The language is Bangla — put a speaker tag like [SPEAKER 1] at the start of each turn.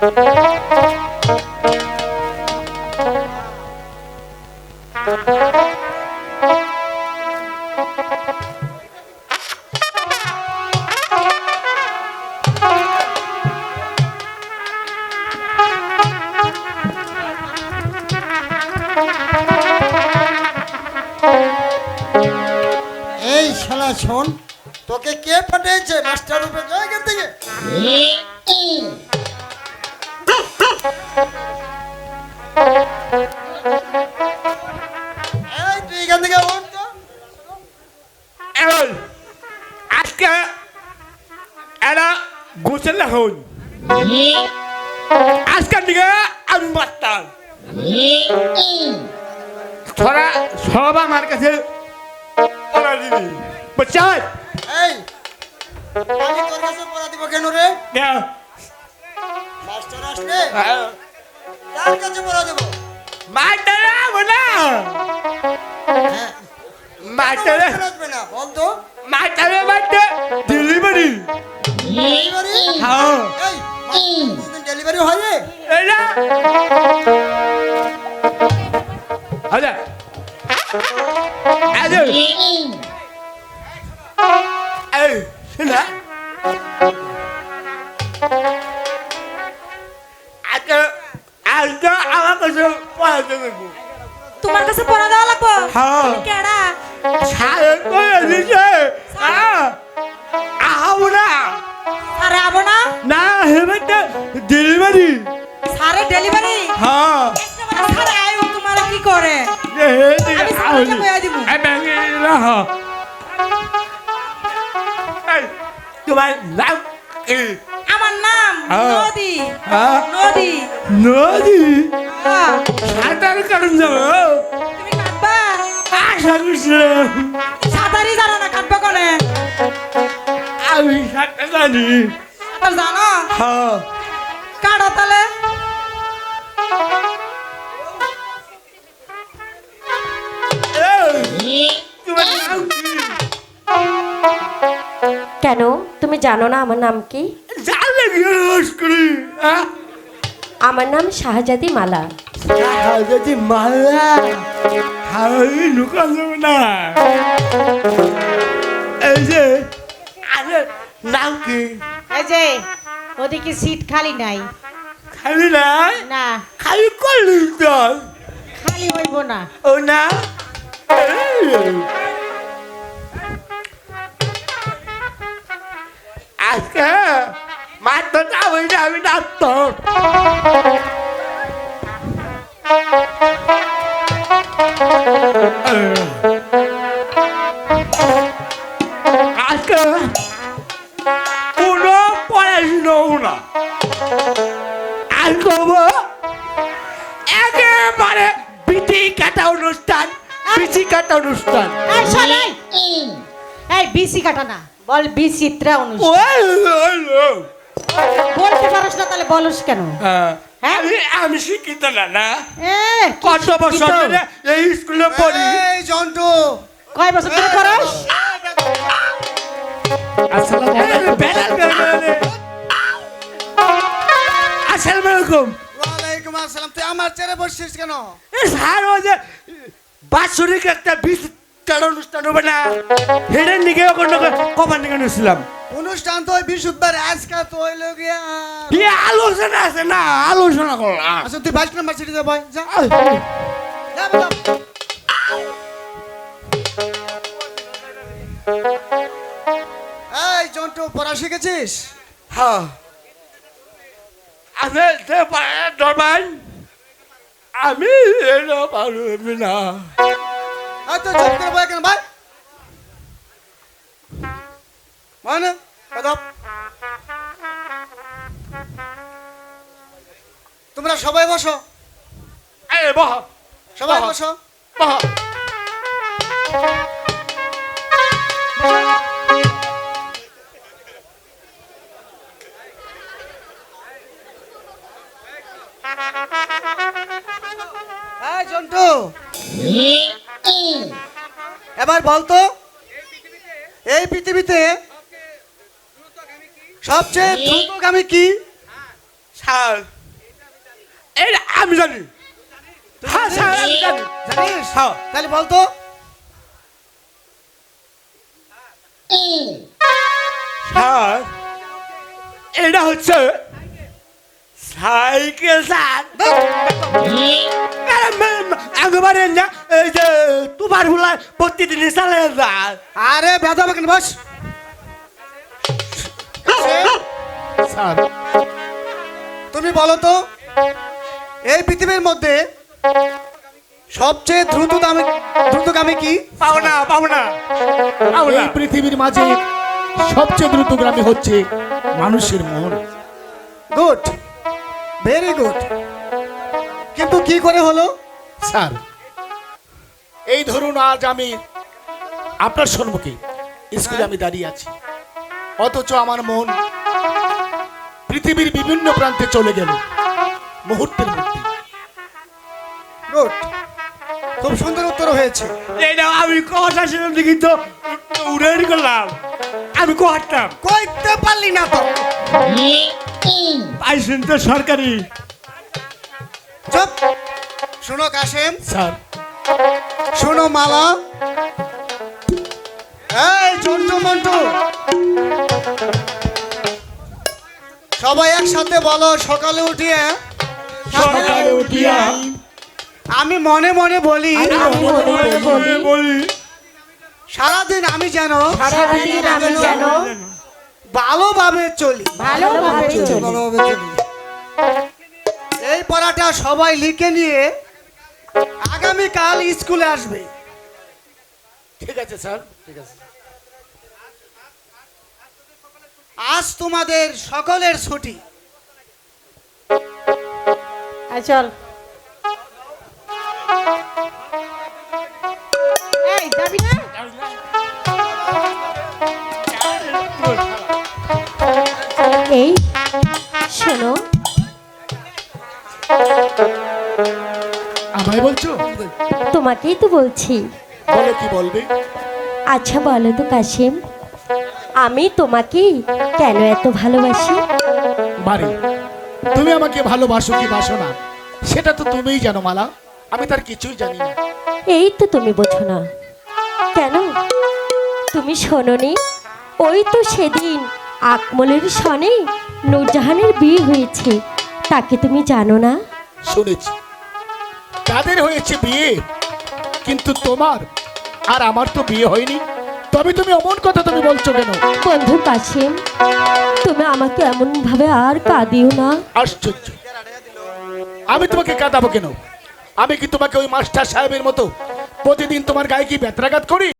[SPEAKER 1] এই শালা শোন তোকে কে পাঠিয়েছে? মাস্টার রূপে যা এখান থেকে?
[SPEAKER 2] হন আজকের দিকে আমি মাস্টার তোরা সব আমার কাছে পড়া দিবি বুঝছেন
[SPEAKER 1] এই আমি তোর কাছে পড়া দিব কেন রে
[SPEAKER 2] হ্যাঁ।
[SPEAKER 1] মাস্টার আসলে তার কাছে পড়া দেবো
[SPEAKER 2] মাস্টার না
[SPEAKER 1] হ্যাঁ
[SPEAKER 2] মাস্টার ডেলিভারি
[SPEAKER 1] ডেলিভারি
[SPEAKER 2] হ্যাঁ
[SPEAKER 1] এই ডেলিভারি হয় রে
[SPEAKER 2] এরা আচ্ছা আরে এই শোনা আজকে আজকে আমার কাছে পড়াতে দেবো
[SPEAKER 3] তোমার কাছে পড়া দেওয়া লাগবো
[SPEAKER 2] হ্যাঁ।
[SPEAKER 3] তুমি কেডা
[SPEAKER 2] সাড়ে করে দিছে আহাবো না
[SPEAKER 3] সারে না?
[SPEAKER 2] না হেবেটা ডেলিভারি
[SPEAKER 3] সারে ডেলিভারি
[SPEAKER 2] হ্যাঁ।
[SPEAKER 3] সারে আয়ু তোমার কি করে? আমি সামনে বইয়া দিব।
[SPEAKER 2] তোমার নাম কি?
[SPEAKER 3] আমার নাম
[SPEAKER 2] হ্যাঁ।
[SPEAKER 3] নদী।
[SPEAKER 2] হ্যাঁ?
[SPEAKER 3] নদী।
[SPEAKER 2] নদী?
[SPEAKER 3] হ্যাঁ।
[SPEAKER 2] সাঁতার কারণ যাব।
[SPEAKER 3] তুমি কাটবা?
[SPEAKER 2] আশা করছিলাম
[SPEAKER 3] সাঁতারই জানো না কাটবা কোনে?
[SPEAKER 2] আমি সাঁতার জানি।
[SPEAKER 3] জানো?
[SPEAKER 2] হ্যাঁ।
[SPEAKER 3] কাটো
[SPEAKER 4] কেন? তুমি জানো না আমার নাম কি?
[SPEAKER 2] হ্যাঁ?
[SPEAKER 4] আমার নাম শাহজাদি মালা।
[SPEAKER 2] যদি মালা? ঢুকান যাবে না। এই যে আরে নাম কি?
[SPEAKER 5] এই যে ওদিকে সিট খালি নাই।
[SPEAKER 2] খালি নাই?
[SPEAKER 5] না।
[SPEAKER 2] খালি করলি
[SPEAKER 5] খালি হইব না।
[SPEAKER 2] ও না। আজকে মাত্র আমি ডাক্তার। বিচি কাটা অনুষ্ঠান।
[SPEAKER 5] এই শোন এই। বিসি কাটা না বল বিচিত্রা অনুষ্ঠান। বলতে পারস না তাহলে বলস কেন?
[SPEAKER 2] হ্যাঁ,
[SPEAKER 5] হ্যাঁ?
[SPEAKER 2] আমি শিক্ষিত না না। কত বছর ধরে এই স্কুলে পড়ি?
[SPEAKER 1] এই জন্টু।
[SPEAKER 5] কয় বছর ধরে পড়াস?
[SPEAKER 2] আসসালামু আলাইকুম।
[SPEAKER 1] ওয়ালাইকুম আসসালাম। তুই আমার চেয়ারে বসছিস কেন?
[SPEAKER 2] এ স্যার ওই যে বাৎসরিক একটা কাটা অনুষ্ঠান হবে না? নিকে ওখানে কবার নিকে নিয়েছিলাম?
[SPEAKER 1] অনুষ্ঠান তো ওই বৃহস্পতিবার আজকে তো হইল গিয়া।
[SPEAKER 2] কি আলোচনা আছে? না আলোচনা করলাম
[SPEAKER 1] আচ্ছা তুই বাইশ নাম্বার সিটিতে বয় যা এই জন্টু পড়া শিখেছিস?
[SPEAKER 2] হ্যাঁ। আমি দরবান আমি পারবি না।
[SPEAKER 1] এই তুই চুপ করে বয় কেন ভাই? মানে কথা তোমরা সবাই বসো।
[SPEAKER 2] এই বহ।
[SPEAKER 1] সবাই
[SPEAKER 2] বাহ।
[SPEAKER 1] বসো।
[SPEAKER 2] বহ।
[SPEAKER 1] এই জন্টু? এবার বলতো এই পৃথিবীতে সবচেয়ে দ্রুতগামী কি?
[SPEAKER 2] এটা আমি জানি। হ্যাঁ স্যার আমি জানি।
[SPEAKER 1] জানিস?
[SPEAKER 2] হ্যাঁ।
[SPEAKER 1] তাহলে বলতো
[SPEAKER 2] স্যার এটা হচ্ছে সাইকেল স্যার। একবারে না এই যে তোমার হুলা প্রতিদিন চালে স্যার
[SPEAKER 1] আরে বেদা কেন বস।
[SPEAKER 6] স্যার
[SPEAKER 1] তুমি বলো তো এই পৃথিবীর মধ্যে সবচেয়ে দ্রুতগামী দ্রুতগামী কি?
[SPEAKER 2] পাবো না পাবো না পাবো
[SPEAKER 6] এই পৃথিবীর মাঝে সবচেয়ে দ্রুতগ্রামী হচ্ছে মানুষের মন।
[SPEAKER 1] গুড। ভেরি গুড কিন্তু কি করে হলো?
[SPEAKER 6] স্যার এই ধরুন আজ আমি আপনার সম্মুখে স্কুলে আমি দাঁড়িয়ে আছি। অথচ আমার মন পৃথিবীর বিভিন্ন প্রান্তে চলে গেল মুহূর্তের মধ্যে।
[SPEAKER 1] গুড খুব সুন্দর উত্তর হয়েছে।
[SPEAKER 2] এটা আমি কথা ছিলাম দেখি তো উড়ে করলাম আমি কোহারতাম
[SPEAKER 1] কইতে পারলি না তো।
[SPEAKER 2] পাইছেন তো সরকারি।
[SPEAKER 1] চুপ। শোনো কাশেম।
[SPEAKER 6] স্যার।
[SPEAKER 1] শোনো মালা। এই জন্টু মন্টু। সবাই একসাথে বলো সকালে উঠিয়ে।
[SPEAKER 2] সকালে উঠিয়া।
[SPEAKER 1] আমি মনে মনে বলি। সারাদিন আমি যেন
[SPEAKER 4] সারাদিন আমি যেন
[SPEAKER 1] ভালোভাবে চলি।
[SPEAKER 4] ভালোভাবে চলি।
[SPEAKER 1] এই পড়াটা সবাই লিখে নিয়ে আগামীকাল স্কুলে আসবে।
[SPEAKER 6] ঠিক আছে স্যার? ঠিক আছে।
[SPEAKER 1] আজ তোমাদের সকলের ছুটি।
[SPEAKER 5] চল। এই যাবি না?
[SPEAKER 4] এই শোনো।
[SPEAKER 6] আমায় বলছো?
[SPEAKER 4] তোমাকেই তো বলছি।
[SPEAKER 6] বলো কি বলবে?
[SPEAKER 4] আচ্ছা বলো তো কাশিম। আমি তোমাকেই কেন এত ভালোবাসি?
[SPEAKER 6] বারে তুমি আমাকে ভালোবাসো কি বাসো না? সেটা তো তুমিই জানো মালা। আমি তার কিছুই জানি না।
[SPEAKER 4] এই তো তুমি বোঝো না। কেন? তুমি শোনোনি? ওই তো সেদিন আকমলের সনে নূরজাহানের বিয়ে হয়েছে। তাকে তুমি জানো না?
[SPEAKER 6] শুনেছি। তাদের হয়েছে বিয়ে। কিন্তু তোমার আর আমার তো বিয়ে হয়নি। তবে তুমি অমন কথা তুমি বলছো কেন?
[SPEAKER 4] বন্ধু কাশিম তুমি আমাকে এমন ভাবে আর কাঁদিও না।
[SPEAKER 6] আশ্চর্য। আমি তোমাকে কাঁদাবো কেন? আমি কি তোমাকে ওই মাস্টার সাহেবের মতো প্রতিদিন তোমার গায়ে কি ব্যত্রাঘাত করি?